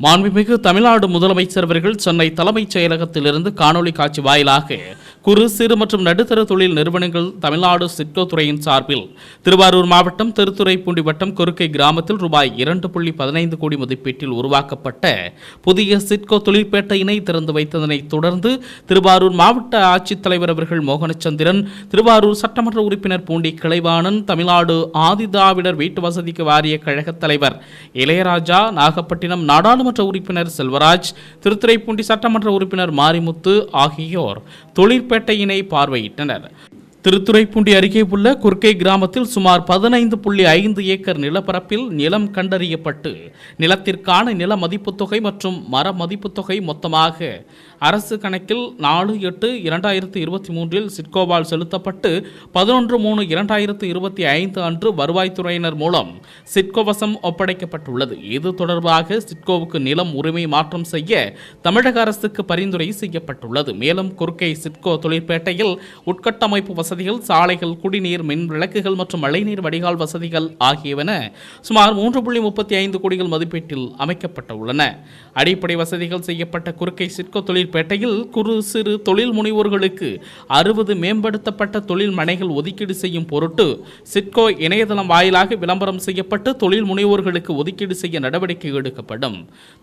மாண்புமிகு தமிழ்நாடு முதலமைச்சர் அவர்கள் சென்னை தலைமைச் செயலகத்திலிருந்து காணொலி காட்சி வாயிலாக குறு சிறு மற்றும் நடுத்தர தொழில் நிறுவனங்கள் தமிழ்நாடு சிட்கோ துறையின் சார்பில் திருவாரூர் மாவட்டம் திருத்துறைப்பூண்டி வட்டம் குறுக்கை கிராமத்தில் ரூபாய் இரண்டு புள்ளி பதினைந்து கோடி மதிப்பீட்டில் உருவாக்கப்பட்ட புதிய சிட்கோ தொழிற்பேட்டையினை திறந்து வைத்ததனைத் தொடர்ந்து திருவாரூர் மாவட்ட ஆட்சித்தலைவர் அவர்கள் மோகனச்சந்திரன் திருவாரூர் சட்டமன்ற உறுப்பினர் பூண்டி கிளைவாணன் தமிழ்நாடு ஆதிதிராவிடர் வீட்டு வசதிக்கு வாரிய கழகத் தலைவர் இளையராஜா நாகப்பட்டினம் நாடாளுமன்ற உறுப்பினர் செல்வராஜ் திருத்துறைப்பூண்டி சட்டமன்ற உறுப்பினர் மாரிமுத்து ஆகியோர் தொழிற்பேட்டையினை பார்வையிட்டனர். திருத்துறைப்பூண்டி அருகே உள்ள குர்க்கை கிராமத்தில் சுமார் பதினைந்து புள்ளி ஐந்து ஏக்கர் நிலப்பரப்பில் நிலம் கண்டறியப்பட்டு நிலத்திற்கான நில மதிப்புத் தொகை மற்றும் மர மதிப்புத் தொகை மொத்தமாக அரசு கணக்கில் நாலு எட்டு இரண்டாயிரத்து இருபத்தி மூன்றில் சிட்கோவால் செலுத்தப்பட்டு பதினொன்று மூணு இரண்டாயிரத்து இருபத்தி ஐந்து அன்று வருவாய்த்துறையினர் மூலம் சிட்கோவசம் ஒப்படைக்கப்பட்டுள்ளது. இது தொடர்பாக சிட்கோவுக்கு நிலம் உரிமை மாற்றம் செய்ய தமிழக அரசுக்கு பரிந்துரை செய்யப்பட்டுள்ளது. மேலும் குறுக்கை சிட்கோ தொழிற்பேட்டையில் உட்கட்டமைப்பு வசதிகள் சாலைகள் குடிநீர் மின் விளக்குகள் மற்றும் மழைநீர் வடிகால் வசதிகள் ஆகியவன சுமார் மூன்று புள்ளி முப்பத்தி ஐந்து கோடிகள் மதிப்பீட்டில் அமைக்கப்பட்டுள்ளன. அடிப்படை வசதிகள் செய்யப்பட்ட குறுக்கை சிட்கோ தொழில் தொழிற்பேட்டையில் குறு சிறு தொழில் முனைவோர்களுக்கு அறுபது மேம்படுத்தப்பட்ட தொழில் மனைகள் ஒதுக்கீடு செய்யும் பொருட்டு சிட்கோ இணையதளம் வாயிலாக விளம்பரம் செய்யப்பட்டு தொழில் முனைவோர்களுக்கு ஒதுக்கீடு செய்ய நடவடிக்கை எடுக்கப்படும்.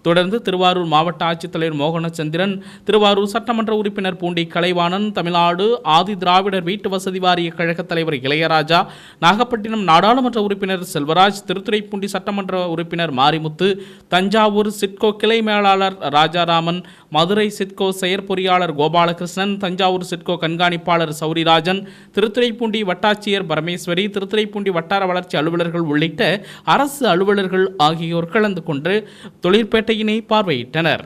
தொடர்ந்து திருவாரூர் மாவட்ட ஆட்சித்தலைவர் மோகனச்சந்திரன் திருவாரூர் சட்டமன்ற உறுப்பினர் பூண்டி கலைவாணன் தமிழ்நாடு ஆதி திராவிடர் வீட்டு வசதி வாரிய கழகத் தலைவர் இளையராஜா நாகப்பட்டினம் நாடாளுமன்ற உறுப்பினர் செல்வராஜ் திருத்துறைப்பூண்டி சட்டமன்ற உறுப்பினர் மாரிமுத்து தஞ்சாவூர் சிட்கோ கிளை மேலாளர் ராஜாராமன் மதுரை சிட்கோ செயற்பொறியாளர் கோபாலகிருஷ்ணன் தஞ்சாவூர் சிட்கோ கண்காணிப்பாளர் சௌரிராஜன் திருத்துறைப்பூண்டி வட்டாட்சியர் பரமேஸ்வரி திருத்துறைப்பூண்டி வட்டார வளர்ச்சி அலுவலர்கள் உள்ளிட்ட அரசு அலுவலர்கள் ஆகியோர் கலந்து கொண்டு தொழிற்பேட்டையினை பார்வையிட்டனர்.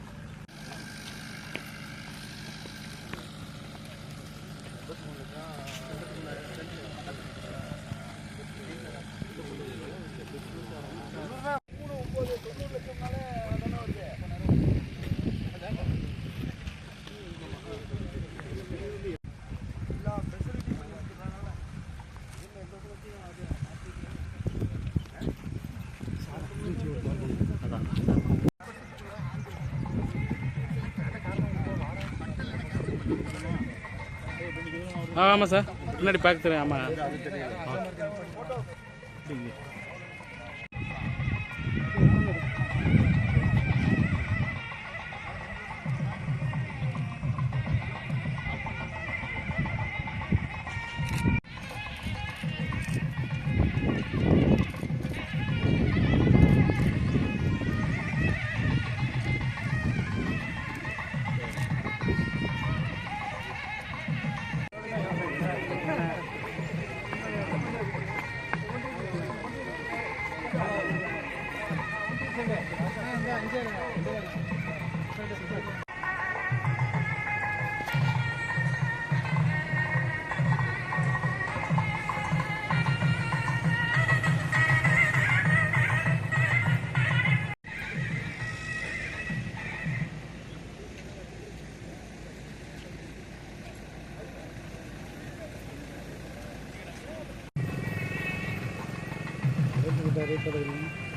ஆமாம் சார். பின்னாடி பார்க்க தெரியும். ஆமாம் ஓகே 这个。